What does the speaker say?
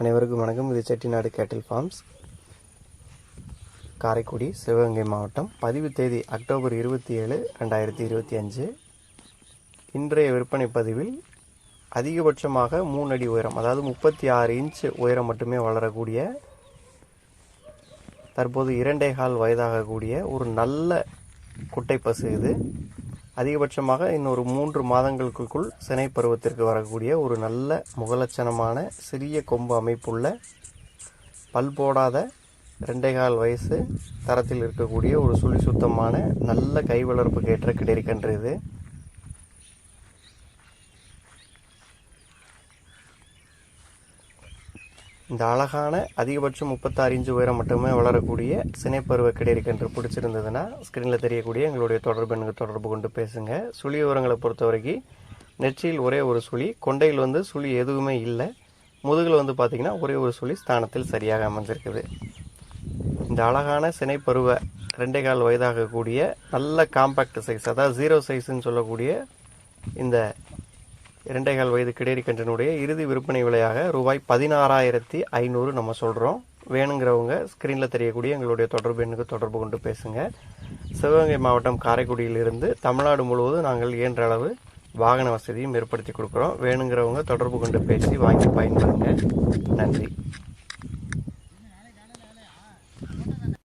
அனைவருக்கும் வணக்கம். இது செட்டிநாடு கேட்டில் ஃபார்ம்ஸ் காரைக்குடி சிவகங்கை மாவட்டம். பதிவு தேதி அக்டோபர் இருபத்தி ஏழு ரெண்டாயிரத்தி இருபத்தி அஞ்சு இன்றைய விற்பனை பதிவில் அதிகபட்சமாக மூணு அடி உயரம் அதாவது முப்பத்தி ஆறு இன்ச் உயரம் மட்டுமே வளரக்கூடிய தற்போது இரண்டே கால் வயதாகக்கூடிய ஒரு நல்ல குட்டை பசு இது. அதிகபட்சமாக இன்னொரு மூன்று மாதங்களுக்குள் சினை பருவத்திற்கு வரக்கூடிய ஒரு நல்ல முகலட்சணமான சிறிய கொம்பு அமைப்புள்ள பல் போடாத ரெண்டே கால் வயசு தரத்தில் இருக்கக்கூடிய ஒரு சுழி சுத்தமான நல்ல கை வளர்ப்புக்கு ஏற்ற கிடைக்கன்று இந்த அழகான அதிகபட்சம் முப்பத்தாறு இன்ச்சு உயரம் மட்டுமே வளரக்கூடிய சினைப்பருவ கிடைக்கன்று பிடிச்சிருந்ததுன்னா ஸ்க்ரீனில் தெரியக்கூடிய எங்களுடைய தொடர்பு எனக்கு தொடர்பு கொண்டு பேசுங்க. சுழி உரங்களை பொறுத்த வரைக்கும் நெற்றியில் ஒரே ஒரு சுழி கொண்டையில் வந்து சுழி எதுவுமே இல்லை. முதுகில் வந்து பார்த்திங்கன்னா ஒரே ஒரு சுழி ஸ்தானத்தில் சரியாக அமைஞ்சிருக்குது இந்த அழகான சினைப்பருவ ரெண்டே கால் வயதாகக்கூடிய நல்ல காம்பேக்ட் சைஸ் அதாவது ஜீரோ சைஸ்ன்னு சொல்லக்கூடிய இந்த இரண்டைகால் வயது கிடேரி கன்றனுடைய இறுதி விற்பனை விலையாக ரூபாய் பதினாறாயிரத்தி ஐநூறு நம்ம சொல்கிறோம் வேணுங்கிறவங்க ஸ்க்ரீனில் தெரியக்கூடிய எங்களுடைய தொடர்பு எண்ணுக்கு தொடர்பு கொண்டு பேசுங்க. சிவகங்கை மாவட்டம் காரைக்குடியிலிருந்து தமிழ்நாடு முழுவதும் நாங்கள் இயன்ற அளவு வாகன வசதியும் ஏற்படுத்தி கொடுக்குறோம். வேணுங்கிறவங்க தொடர்பு கொண்டு பேசி வாங்கி பயன்படுங்க நன்றி.